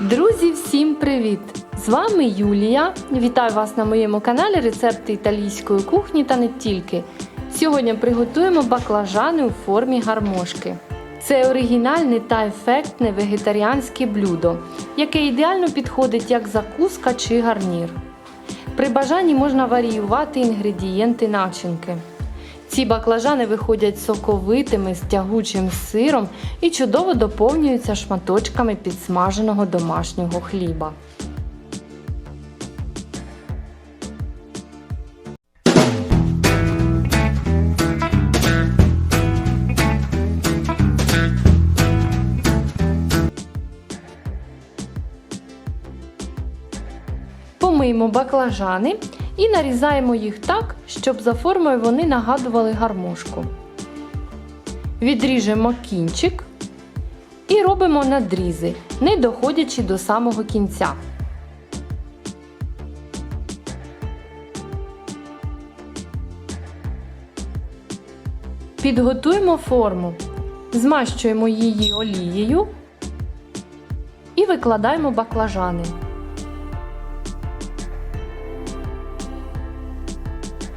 Друзі, всім привіт! З вами Юлія. Вітаю вас на моєму каналі Рецепти італійської кухні та не тільки. Сьогодні приготуємо баклажани у формі гармошки. Це оригінальне та ефектне вегетаріанське блюдо, яке ідеально підходить як закуска чи гарнір. При бажанні можна варіювати інгредієнти начинки. Ці баклажани виходять соковитими з тягучим сиром і чудово доповнюються шматочками підсмаженого домашнього хліба. Помиємо баклажани і нарізаємо їх так, щоб за формою вони нагадували гармошку. Відріжемо кінчик і робимо надрізи, не доходячи до самого кінця. Підготуємо форму, змащуємо її олією і викладаємо баклажани.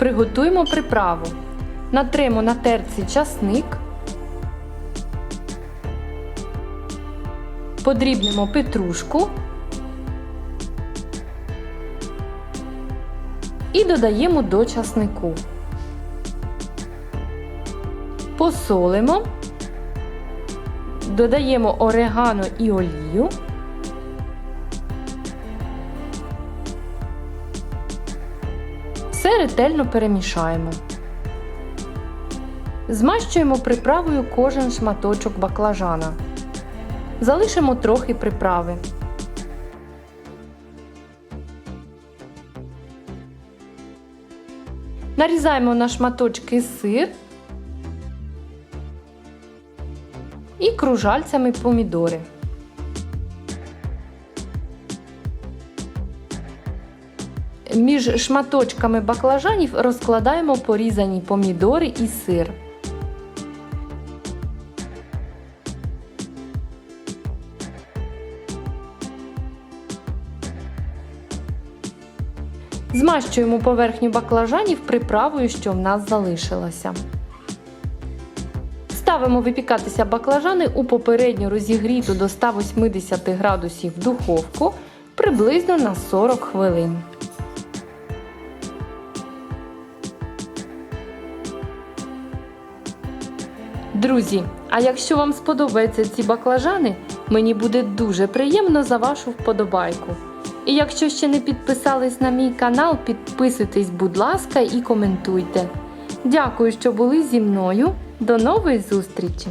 Приготуємо приправу. Натримо на терці часник. Подрібнемо петрушку і додаємо до часнику. Посолимо, додаємо орегано і олію. Все ретельно перемішаємо. Змащуємо приправою кожен шматочок баклажана. Залишимо трохи приправи. Нарізаємо на шматочки сир і кружальцями помідори. Між шматочками баклажанів розкладаємо порізані помідори і сир. Змащуємо поверхню баклажанів приправою, що в нас залишилося. Ставимо випікатися баклажани у попередньо розігріту до 180 градусів духовку приблизно на 40 хвилин. Друзі, а якщо вам сподобаються ці баклажани, мені буде дуже приємно за вашу вподобайку. І якщо ще не підписались на мій канал, підписуйтесь, будь ласка, і коментуйте. Дякую, що були зі мною. До нової зустрічі!